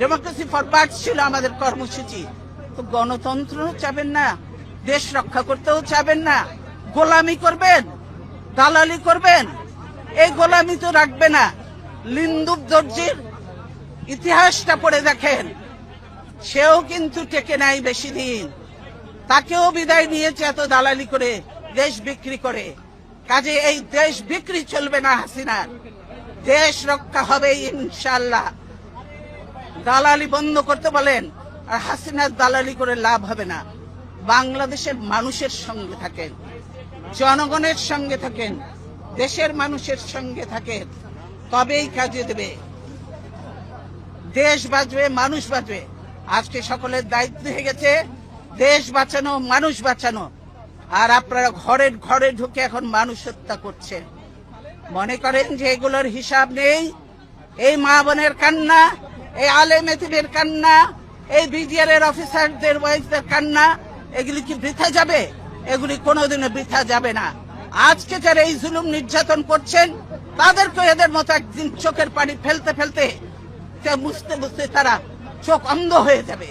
Democracy for birds ছিল আমাদের কর্মসূচি। তো গণতন্ত্র চাবেন না, দেশ রক্ষা করতেও চাবেন না, গোলামি করবেন, দালালি করবেন, এই গোলামি তো রাখবে না। লিন্দুব দর্জির ইতিহাসটা পড়ে দেখেন, সেও কিন্তু টেকে নাই বেশি দিন। তাকেও বিদায় নিয়েছে এত দালালি করে, দেশ বিক্রি করে। কাজে এই দেশ বিক্রি চলবে না হাসিনার। দেশ রক্ষা হবে ইনশাল্লাহ দালালি বন্ধ করতে বলেন, আর হাসিনার দালালি করে লাভ হবে না। বাংলাদেশের মানুষের সঙ্গে থাকেন, জনগণের সঙ্গে থাকেন, দেশের মানুষের সঙ্গে থাকেন, তবেই কাজে দেবে। দেশ বাঁচবে, মানুষ বাঁচবে। আজকে সকলের দায়িত্ব হয়ে গেছে, দেশ বাঁচানো, মানুষ বাঁচানো। আর আপনারা ঘরের ঘরে ঢুকে এখন মানুষ হত্যা করছেন। মনে করেন যে এগুলোর হিসাব নেই? এই মা বোনের কান্না? এই আলেম এতিমের কান্না, এই বিডিআর এর অফিসারদের ওয়াইফদের কান্না, এগুলি কি বৃথা যাবে? এগুলি কোনোদিনও বৃথা যাবে না। আজকে যারা এই জুলুম নির্যাতন করছেন, তাদেরকে এদের মতো একদিন চোখের পানি ফেলতে ফেলতে বুঝতে বুঝতে তারা চোখ অন্ধ হয়ে যাবে।